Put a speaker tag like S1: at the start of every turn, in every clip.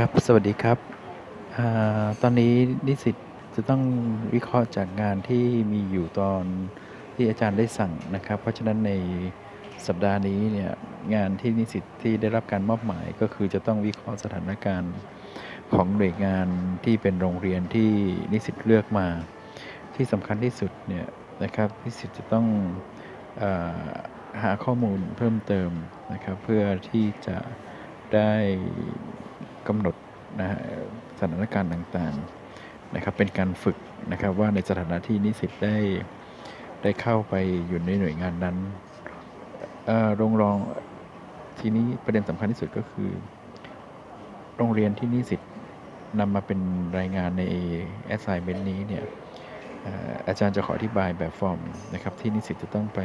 S1: ครับ สวัสดีครับอตอนนี้นิสิตจะต้องวิเคราะห์จากงานที่มีอยู่ตอนที่อาจารย์ได้สั่งนะครับ เพราะฉะนั้นในสัปดาห์นี้เนี่ยงานที่นิสิตที่ได้รับการมอบหมายก็คือจะต้องวิเคราะห์สถานการณ์ของหน่วยงานที่เป็นโรงเรียนที่นิสิตเลือกมา ที่สำคัญที่สุดเนี่ยนะครับนิสิตจะต้องอหาข้อมูลเพิ่มเติมนะครับ เพื่อที่จะได้ กำหนดนะสถานการณ์ต่างๆนะครับเป็นการฝึกนะครับว่าในสถานะที่นิสิตได้ได้เข้าไปอยู่ในหน่วยงานนั้นเอ่อโรงรองทีนี้ประเด็นสำคัญที่สุดก็คือ โรงเรียนที่นิสิตนำมาเป็นรายงานใน assignment นี้เนี่ยอาจารย์จะขออธิบายแบบฟอร์มนะครับที่นิสิตจะต้องไป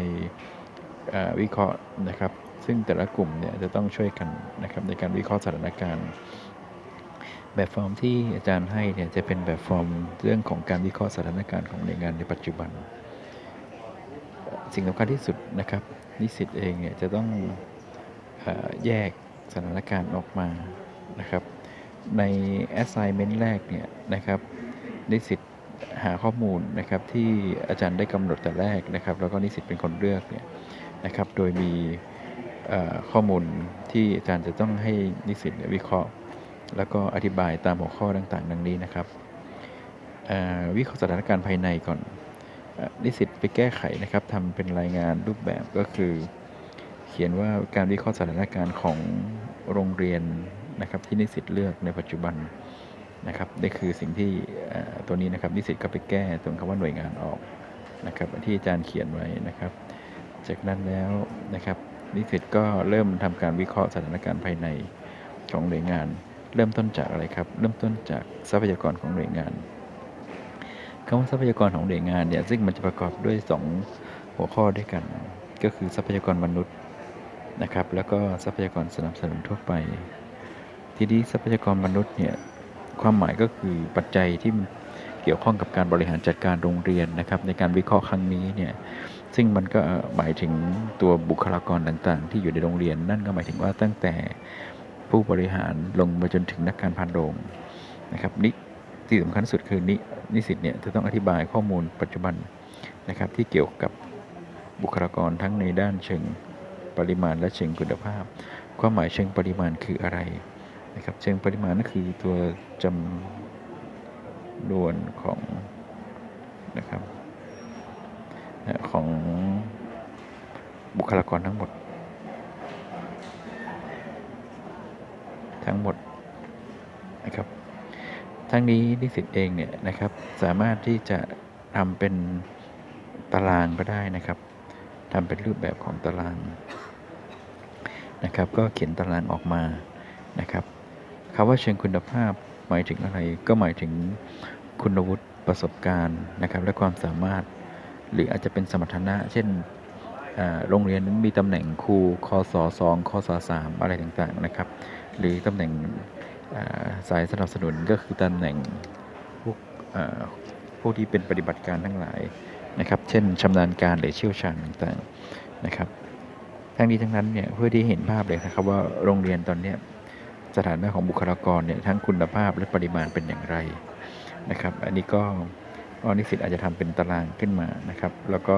S1: วิเคราะห์นะครับ ซึ่งแต่ละกลุ่มเนี่ยจะต้องช่วยกันนะครับในการวิเคราะห์สถานการณ์ แบบฟอร์มที่อาจารย์ให้เนี่ยจะเป็นแบบฟอร์มเรื่องของการวิเคราะห์สถานการณ์ของหน่วยงานในปัจจุบัน สิ่งสำคัญที่สุดนะครับ นิสิตเองเนี่ยจะต้องอแยกสถานการณ์ออกมานะครับ ใน assignment แรกเนี่ยนะครับนิสิตหาข้อมูลนะครับที่อาจารย์ได้กำหนดแต่แรกนะครับ แล้วก็นิสิตเป็นคนเลือกเนี่ยนะครับ โดยมี ข้อมูลที่อาจารย์จะต้องให้นิสิตวิเคราะห์ แล้วก็อธิบายตามหัวข้อต่างๆ ดังนี้นะครับวิเคราะห์สถานการณ์ภายในก่อนอนิสิตไปแก้ไขนะครับทำเป็นรายงานรูปแบบก็คือ เขียนว่าการวิเคราะห์สถานการณ์ของโรงเรียนนะครับที่นิสิตเลือกในปัจจุบันนะครับนี่คือสิ่งที่ตัวนี้นะครับนิสิตก็ไปแก้ตรงคำว่าหน่วยงานออกนะครับที่อาจารย์เขียนไว้นะครับ จากนั้นแล้วนะครับ นิสิตก็เริ่มทำการวิเคราะห์สถานการณ์ภายในของหน่วยงาน เริ่มต้นจากอะไรครับ เริ่มต้นจากทรัพยากรของหน่วยงานคำว่าทรัพยากรของหน่วยงานเนี่ยซึ่งมันจะประกอบด้วย 2 หัวข้อด้วยกัน ก็คือทรัพยากรมนุษย์นะครับ แล้วก็ทรัพยากรสนับสนุนทั่วไป ทีนี้ทรัพยากรมนุษย์เนี่ยความหมายก็คือปัจจัยที่เกี่ยวข้องกับการบริหารจัดการโรงเรียนนะครับ ในการวิเคราะห์ครั้งนี้เนี่ย ซึ่งมันก็หมายถึงตัวบุคลากรต่างๆ ที่อยู่ในโรงเรียนนั่นก็หมายถึงว่าตั้งแต่ผู้บริหารลงมาจนถึงนักการพานโรงนะครับนี่ที่สำคัญสุดคือนินิสิตเนี่ยจะต้องอธิบายข้อมูลปัจจุบันนะครับที่เกี่ยวกับบุคลากรทั้งในด้านเชิงปริมาณและเชิงคุณภาพ ความหมายเชิงปริมาณคืออะไรนะครับเชิงปริมาณนั่นคือตัวจำนวนของนะครับเอ่อของบุ คลากรทั้งหมด ทั้งหมดนะครับ ทั้งนี้นิสิตเองเนี่ยนะครับสามารถที่จะทำเป็นตารางก็ได้นะครับทำเป็นรูปแบบของตารางนะครับ ก็เขียนตารางออกมานะครับคำว่าเชิงคุณภาพหมายถึงอะไรก็หมายถึงคุณวุฒิประสบการณ์นะครับ และความสามารถ หรืออาจจะเป็นสมรรถนะ เช่น โรงเรียนนั้นมีตำแหน่งครูคศสองคศสามอะไรต่างๆนะครับ หรือตำแหน่งสายสนับสนุนก็คือตำแหน่งพวกพวกที่เป็นปฏิบัติการทั้งหลายนะครับ เช่นชำนาญการหรือเชี่ยวชาญต่างๆนะครับ ทั้งนี้ทั้งนั้นเนี่ยเพื่อที่เห็นภาพเลยนะครับว่าโรงเรียนตอนนี้สถานะของบุคลากรเนี่ยทั้งคุณภาพและปริมาณเป็นอย่างไรนะครับ อันนี้ก็ก็นิสิตอาจจะทำเป็นตารางขึ้นมานะครับ แล้วก็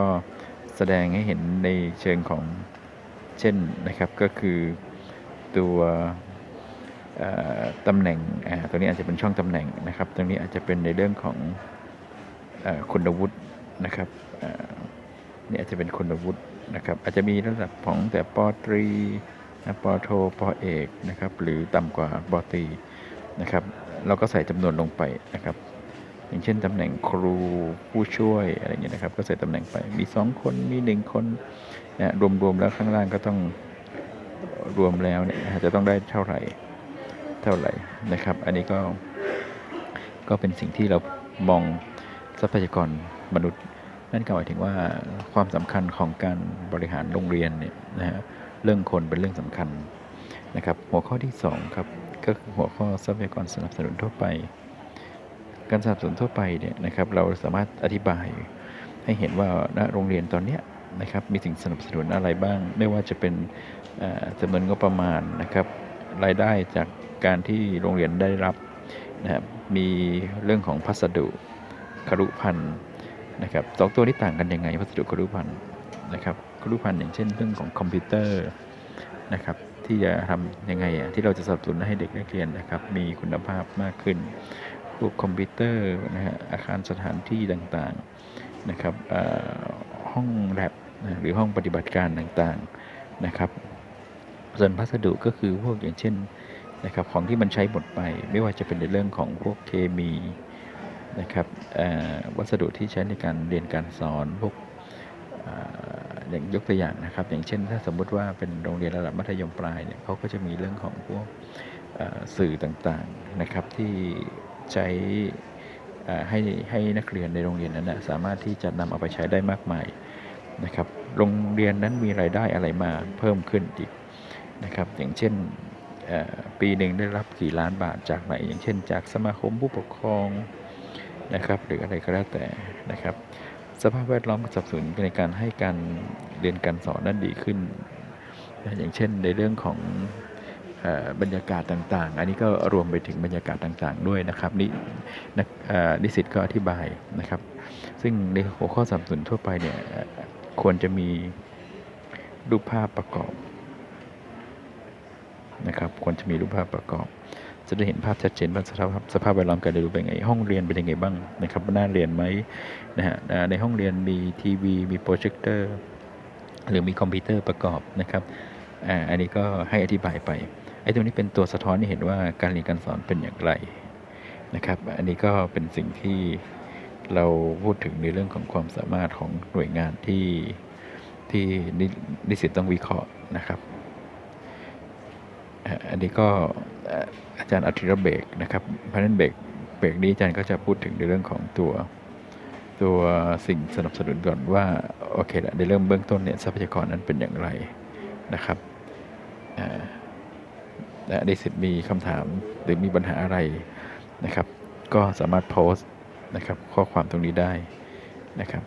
S1: แสดงให้เห็นในเชิงของเช่นนะครับก็คือตัวตำแหน่งตรงนี้อาจจะเป็นช่องตำแหน่งนะครับ ตรงนี้อาจจะเป็นในเรื่องของอคุณวุฒินะครับเนี่อาจจะเป็นคุณวุฒินะครับ อาจจะมีระดับของแต่ปอตรีนะปอโทปอเอกนะครับ หรือต่ำกว่าปอตรีนะครับ เราก็ใส่จำนวนลงไปนะครับ อย่างเช่นตำแหน่งครูผู้ช่วยอะไรอย่างเงี้ยนะครับ ก็ใส่ตำแหน่งไปมีสองคนมีหนึ่งคนนะรวมๆแล้วข้างล่างก็ต้องรวมแล้วเนี่ยจจะต้องได้เท่าไหร่เท่าไหร่นะครับ อันนี้ก็ก็เป็นสิ่งที่เรามองทรัพยากรมนุษย์นั่นก็หมายถึงว่าความสำคัญของการบริหารโรงเรียนเนี่ยนะฮะเรื่องคนเป็นเรื่องสำคัญนะครับ หัวข้อที่สองครับ ก็คือหัวข้อทรัพยากรสนับสนุนทั่วไป การสนับสนุนทั่วไปเนี่ยนะครับเราสามารถอธิบายให้เห็นว่าณโรงเรียนตอนเนี้ยนะครับมีสิ่งสนับสนุนอะไรบ้าง ไม่ว่าจะเป็นจำนวนงบประมาณนะครับรายได้จากการที่โรงเรียนได้รับนะครับมีเรื่องของพัสดุครุพันธ์นะครับสองตัวนี้ต่างกันยังไงพัสดุครุพันธ์นะครับครุพันธ์อย่างเช่นเรื่องของคอมพิวเตอร์นะครับที่จะทำยังไงอะที่เราจะสนับสนุนให้เด็กนักเรียนนะครับมีคุณภาพมากขึ้น พวกคอมพิวเตอร์นะฮะอาคารสถานที่ต่างๆนะครับห้องแลบนะหรือห้องปฏิบัติการต่างๆนะครับ ส่วนพัสดุก็คือพวกอย่างเช่นนะครับของที่มันใช้หมดไปไม่ว่าจะเป็นในเรื่องของพวกเคมีนะครับวัสดุที่ใช้ในการเรียนการสอนพวกอย่างยกตัวอย่างนะครับ อย่างเช่น ถ้าสมมุติว่าเป็นโรงเรียนระดับมัธยมปลายเนี่ยเขาก็จะมีเรื่องของพวกสื่อต่างๆนะครับที่ ใช้ให้ให้นักเรียนในโรงเรียนนั้นนะสามารถที่จะนำเอาไปใช้ได้มากมายนะครับ โรงเรียนนั้นมีรายได้อะไรมาเพิ่มขึ้นอีกนะครับ อย่างเช่นปีหนึ่งได้รับกี่ล้านบาทจากไหน อย่างเช่น จากสมาคมผู้ปกครองนะครับ หรืออะไรก็แล้วแต่นะครับ สภาพแวดล้อมสนับสนุนในการให้การเรียนการสอนนั้นดีขึ้น อย่างเช่นในเรื่องของ บรรยากาศต่างๆ อันนี้ก็รวมไปถึงบรรยากาศต่างๆ ด้วยนะครับนี่นักนิสิตก็อธิบายนะครับ ซึ่งในหัวข้อสนับสนุนทั่วไปเนี่ยควรจะมีรูปภาพประกอบนะครับควรจะมีรูปภาพประกอบ จะได้เห็นภาพชัดเจนว่าสภาพสภาพแวดล้อมการเรียนรู้เป็นไงห้องเรียนเป็นยังไงบ้างนะครับน่าเรียนไหมนะฮะในห้องเรียนมีทีวีมีโปรเจคเตอร์หรือมีคอมพิวเตอร์ประกอบนะครับอ่าอันนี้ก็ให้อธิบายไป ไอ้ตรงนี้เป็นตัวสะท้อนให้เห็นว่าการเรียนการสอนเป็นอย่างไรนะครับ อันนี้ก็เป็นสิ่งที่เราพูดถึงในเรื่องของความสามารถของหน่วยงานที่ที่นิสิตต้องวิเคราะห์นะครับ อันนี้ก็อาจารย์อาทิรเบกนะครับเพราะนั้นเบรกเบรกนี้อาจารย์ก็จะพูดถึงในเรื่องของตัวตัวสิ่งสนับสนุนก่อนว่าโอเคละในเรื่องเบื้องต้นเนี่ยทรัพยากรนั้นเป็นอย่างไรนะครับอ่า และนิสิตมีคำถามหรือมีปัญหาอะไรนะครับ ก็สามารถโพสต์นะครับข้อความตรงนี้ได้นะครับ